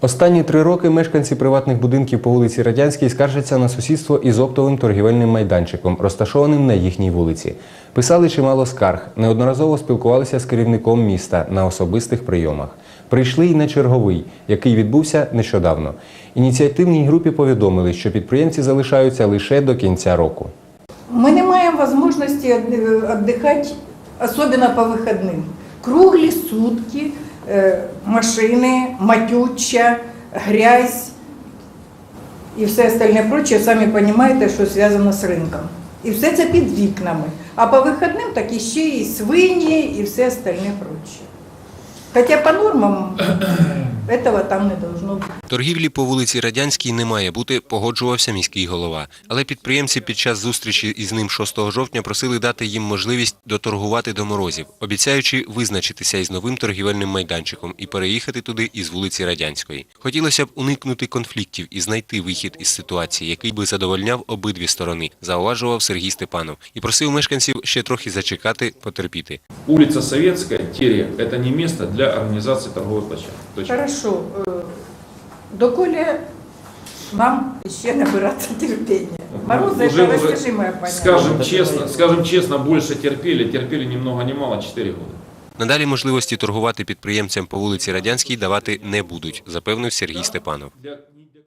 Останні три роки мешканці приватних будинків по вулиці Радянській скаржаться на сусідство із оптовим торгівельним майданчиком, розташованим на їхній вулиці. Писали чимало скарг, неодноразово спілкувалися з керівником міста на особистих прийомах. Прийшли й на черговий, який відбувся нещодавно. Ініціативній групі повідомили, що підприємці залишаються лише до кінця року. Мы не маем возможности отды- отдыхать, особенно по выходным. Круглые сутки э, машины, матюча, грязь і все остальне прочее, самі розумієте, що зв'язано з ринком. І все це під вікнами. А по вихідним так іще і свині, і все остальне прочее. Хоча по нормам этого там не должно бути. Торгівлі по вулиці Радянській не має бути, погоджувався міський голова. Але підприємці під час зустрічі із ним 6 жовтня просили дати їм можливість доторгувати до морозів, обіцяючи визначитися із новим торгівельним майданчиком і переїхати туди із вулиці Радянської. Хотілося б уникнути конфліктів і знайти вихід із ситуації, який би задовольняв обидві сторони, зауважував Сергій Степанов і просив мешканців ще трохи зачекати, потерпіти. Улица Советская, Терек – это не место для организации торговой площадки. Хорошо. Доколі нам ще набираться терпіння. Морози Уже- це уже, розкажи моє поняття. Скажем честно, скажем честно, больше терпели, терпели ни много ни мало 4 года. Надалі можливості торгувати підприємцям по вулиці Радянській давати не будуть, запевнив Сергій Степанов.